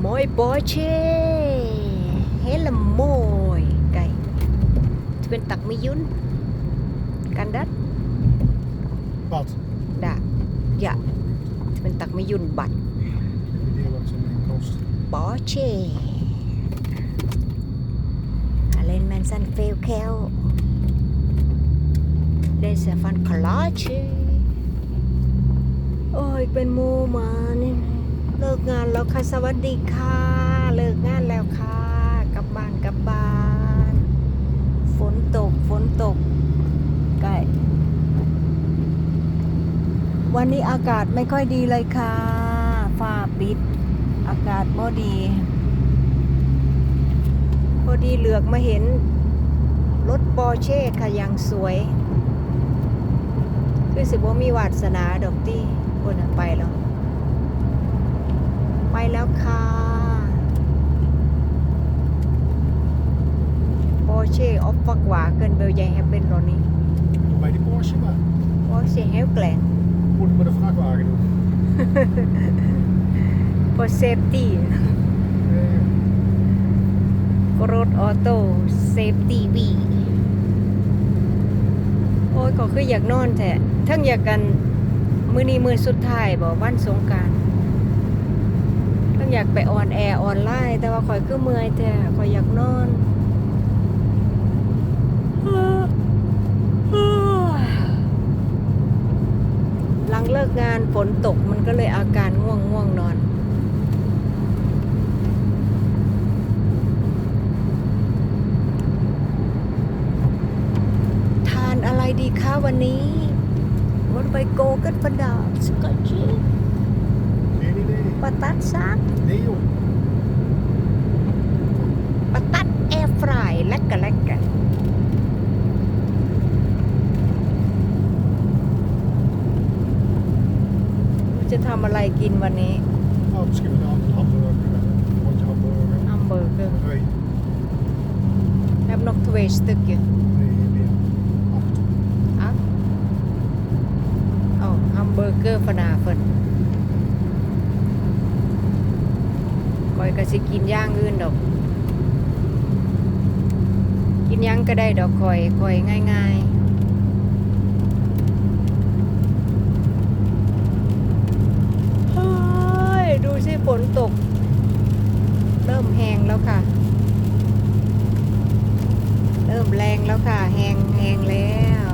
Mooi bootje. Hele mooi. Kijk. Het bent tak miljoen. Kan dat? Wat? Daar. Ja. Het bent tak miljoen bat. Geen idee wat zo'n ding kost. Bootje. Alleen mensen veel geld. Deze van Kalaatje. Oh, ik ben moe man. เลิกงานแล้วค่ะ สวัสดีค่ะ เลิกงานแล้วค่ะ กลับบ้านกลับบ้าน ฝนตกฝนตกใกล้วันนี้อากาศไม่ค่อยดีเลยค่ะ ฟ้าปิด อากาศบ่ดี พอดีเหลือกมาเห็น รถปอร์เช่ค่ะยังสวย คือสิบ่มีวาสนาดอกตี้คนน่ะไปแล้ว ไปแล้วค่ะปอร์เช่ออฟฟักหวาเกินเบลใหญ่แฮปเป็นรถนี้ Doe bij die Porsche maar. ปอร์เช่เฮลแกลน Moet het met een vrachtwagen doen. for safety Nee, รถออโต้เซฟตี้วีโอ้ยก็คืออยากนอนแท้ทั้งอยากกัน มือนี้มือสุดท้ายบอกวันสงกรารทั้ง อยากไปออนแอร์ออนไลน์ แต่ว่าคอยคือเมื่อยแท้คอยอยากนอนหลังเลิกงานฝนตกมันก็เลยอาการง่วงง่วงนอน ทานอะไรดีคะวันนี้วันไปโกกั นปะดาสกอตชี geen idee. ปะตัดซัก Nee joh. ปะตัดแอร์ฟรายและกันและกันจะทำอะไรกินวันนี้ Oh, misschien een hand- hamburger. Een rondje hamburger. ฮัมเบอร์เกอร์ Twee. แอบนกทเวสตึกอยู่ Nee, meer. Acht. อะเอาฮัมเบอร์เกอร์ฟนาเฟินค อยก็สิกินย่างอื่นดอก กินหยังก็ได้ดอกคอยคอยง่ายๆเฮ้ยดูสิฝนตก เริ่มแหงแล้วค่ะ เริ่มแรงแล้วค่ะแหงแหงแล้ว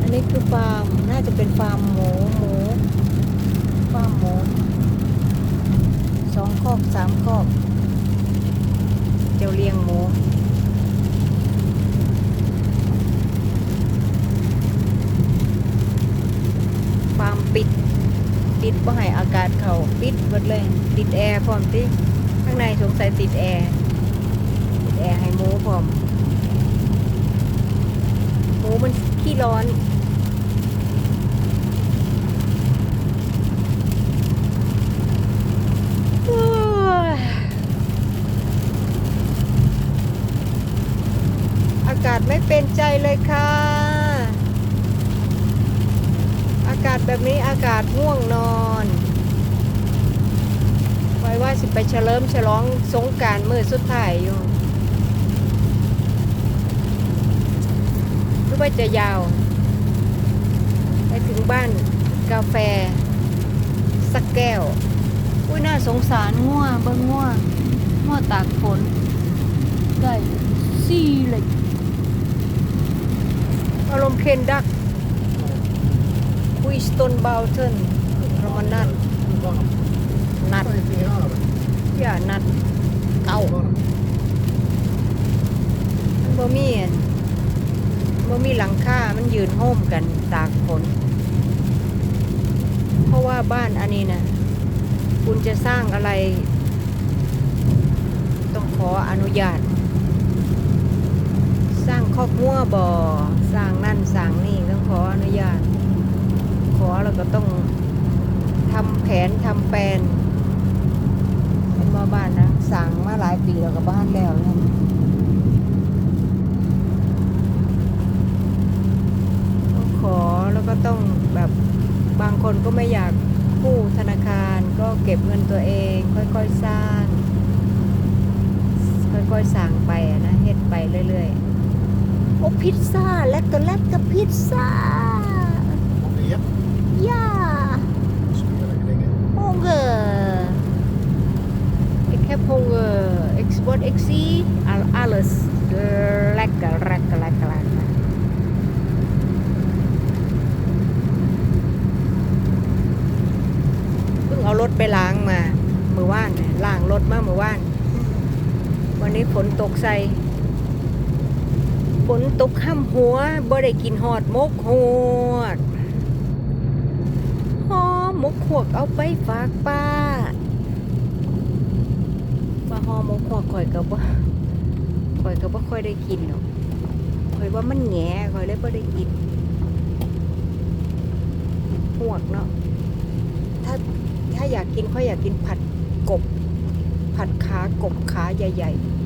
อันนี้คือฟาร์ม น่าจะเป็นฟาร์มหมูหมู ฟาร์มหมู สองคอกสามคอกเจ้าเลี้ยงหมูฟาร์มปิด ปิดบ่ให้อากาศเขาปิดหมดเลย ติดแอร์พร้อมติข้างในสงสัยติดแอร์ติดแอร์ให้หมูพร้อมหมูมันขี้ร้อน โอ้ยอากาศไม่ เลยค่ะ อากาศแบบนี้อากาศง่วงนอนไว้ว่าสิไปเฉลิมฉลองสงการมือสุดท้ายอยู่รือว่าจะยาว ไปถึงบ้านกาแฟ สักแก้ว อุ้ยน่าสงสารง่วเบิ่งง่วง่วตากฝน ได้ซี่เลย อารมณ์เคนดักคุยสตนบาวเทนรมานัด Warm. นัด15 graden. อย่านัดเก่ามันบ่มีอันบ่มีหลังคา มันยืนโฮมกันตากฝน เพราะว่าบ้านอันนี้นะคุณจะสร้างอะไร ต้องขออนุญาต สร้างคอกมั่วบ่อสร้างนั่นสร้างนี่ต้องขออนุญาต ขอแล้วก็ต้องทำแผนทำแปลนเป็นมาบ้านนะสั่งมาหลายปีแล้วกับบ้านแล้วนะขอแล้วก็ต้องแบบบางคนก็ไม่อยากกู้ธนาคารก็เก็บเงินตัวเองค่อยๆสร้าง ค่อยๆสั่งไปนะเฮ็ดไปเรื่อย ๆ โอ้พิซซ่าแลกตัวแลกกับพิซซ่า Nog meer. ย่า Smerige dingen. โฮงเกอร์ ik heb honger ik wat ik zie al- alles lekker lekker lekker lekker เพิ่งเอารถไปล้างมาเมื่อวานเนี่ยล้างรถมาเมื่อวาน วันนี้ฝนตกใส่ ฝนตกห้ำหัวบ่ได้กินหอดมกหวดหอมมกขวกเอาไปฝากป้าป้าหอมมกขวกข่อยก็บ่ข่อยก็บ่ค่อยได้กินหรอกข่อยว่ามันแง่ข่อยเลยบ่ได้กินหวกเนาะถ้าถ้าอยากกินข่อยอยากกินผัดกบ ผัดขากบขาใหญ่ ๆ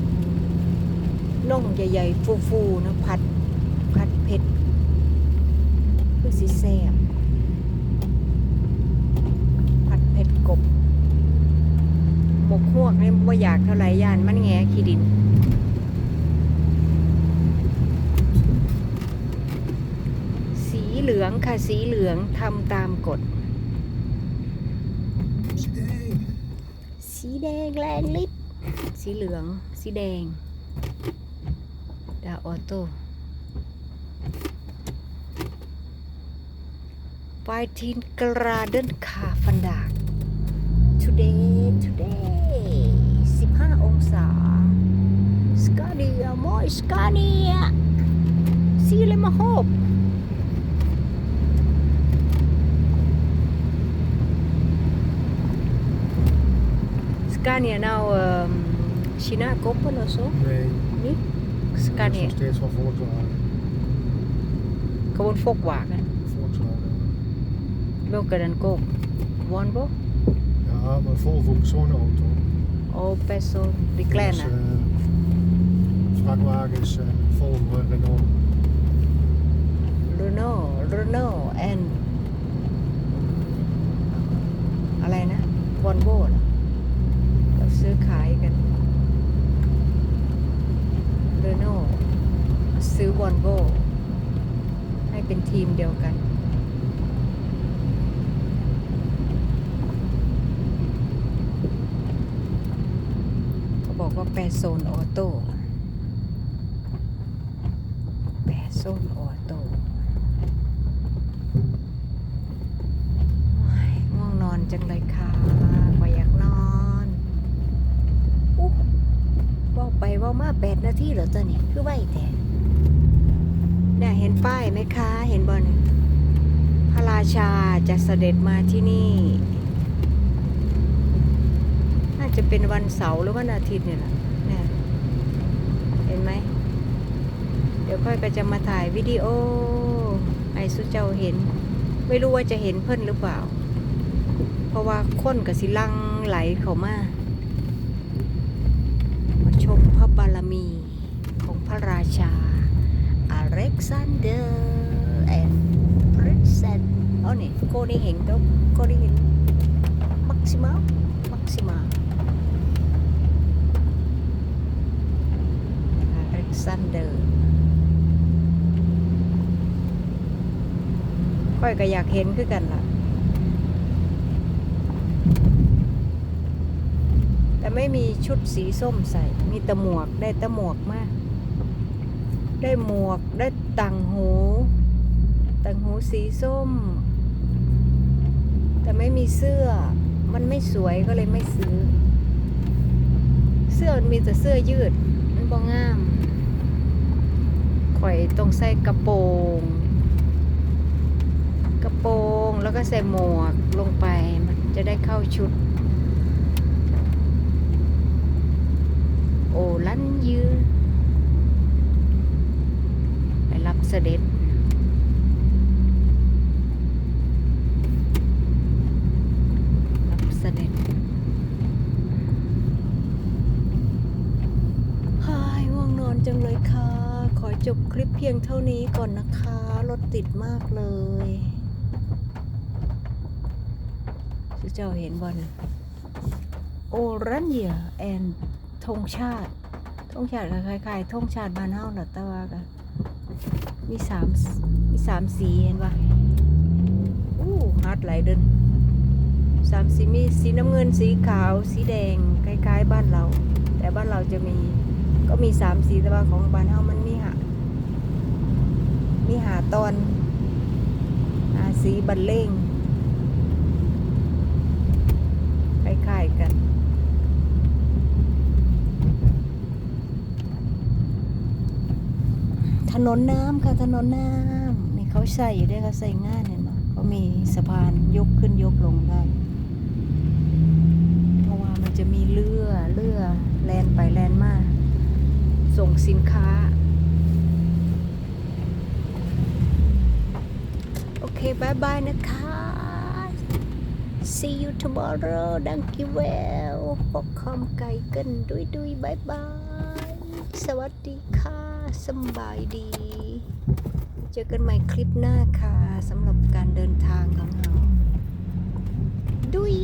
น่องใหญ่ ๆ ฟูๆนะผัดผัดเผ็ดคือสีแซ่บผัดเผ็ดกบหมกฮวกเนี่ยว่าอยากเท่าไหร่ยานมันแงขี้ดินสีเหลืองค่ะสีเหลืองทำตามกฎ สีแดงแรงลิบสีเหลือง สีแดง ดาออโต้15 graden k a v a n d a g today today 15 องศาสกาเนียมอยสกาเนียสีเลยมาโฮบ Scania nou ehm China koppen of zo? Nee. Niet? Dat is Scania. nog steeds van Volkswagen. Gewoon Volkswagen. Volkswagen. Welke dan koop? Volvo? Ja, maar Volvo is zo'n auto. Oh, Peso, die Dus, kleine. eh, vrachtwagens, en Volvo, en Renault. Renault, Renault and อะไรนะวอนโวเหรอเราซื้อขายกัน ซื้อวอนโวให้เป็นทีมเดียวกัน เขาบอกว่าแปรโซนออโต้แปรโซนออโต้โอ้ยง่วงนอนจังเลยค่ะว่าอยากนอนอุ๊เว่าไปเว่า มาแปดนาทีเหรอตัวนี้คือไหวแต่เนี่ยเห็นป้ายไหมคะ เห็นบอลพระราชาจะเสด็จมาที่นี่ น่าจะเป็นวันเสาร์หรือวันอาทิตย์เนี่ยแหละเนี่ยเห็นไหม เดี๋ยวค่อยก็จะมาถ่ายวิดีโอไอ้สุเจ้าเห็น ไม่รู้ว่าจะเห็นเพิ่นหรือเปล่า เพราะว่าคนกับสิลังไหลเขามา บารมีของพระราชาอเล็กซานเดอร์แอนด์พรินเซสอ๋อนี่โกนี่เห็นก็โกนี่เห็นมักซิมามักซิมาอเล็กซานเดอร์ค่อยก็อยากเห็นคือกันล่ะ แต่ไม่มีชุดสีส้มใส่ มีต่หมวกได้ต่หมวกมาก ได้หมวกได้ต่างหู ต่างหูสีส้ม แต่ไม่มีเสื้อ มันไม่สวยก็เลยไม่ซื้อ เสื้อมันมีแต่เสื้อยืด มันบ่งามข่อยต้องใส่กระโปรง กระโปรงแล้วก็ใส่หมวกลงไปมันจะได้เข้าชุด โอลันยือไปรับเสด็จรับเสด็จพาย่วงนอนจังเลยค่ะ ขอจบคลิปเพียงเท่านี้ก่อนนะคะ รถติดมากเลยเจ้าเห็นบอลโอรันเยียแอน ธงชาติธงชาติก็คล้ายๆธงชาติบ้านเฮาน่ะแต่ว่าก็มีสามมีสามสีเห็นปะอู้ฮาร์ดไหลเดินสามสีมีสีน้ำเงินสีขาว สีแดงคล้ายๆบ้านเรา แต่บ้านเราจะมีก็มีสามสีแต่ว่าของบ้านเฮามันมีหามีหาตอนหาสีบันเล่งคล้ายๆกัน ถ นนน้ำค่ะถนนน้ำนี่เขาใส่อยู่ด้วยเขาใส่ง่ายเห็นไหมเขามีสะพานยกขึ้นยกลงได้เพราะว่ามันจะมีเรือเรือแลนไปแลนมาส่งสินค้า โอเคบายบายนะคะ see you tomorrow ดังกิเวลพกคอมไก่กันดุยดุยบายบาย สวัสดีค่ะ สบายดี เจอกันใหม่คลิปหน้าค่ะสำหรับการเดินทางของเราดุย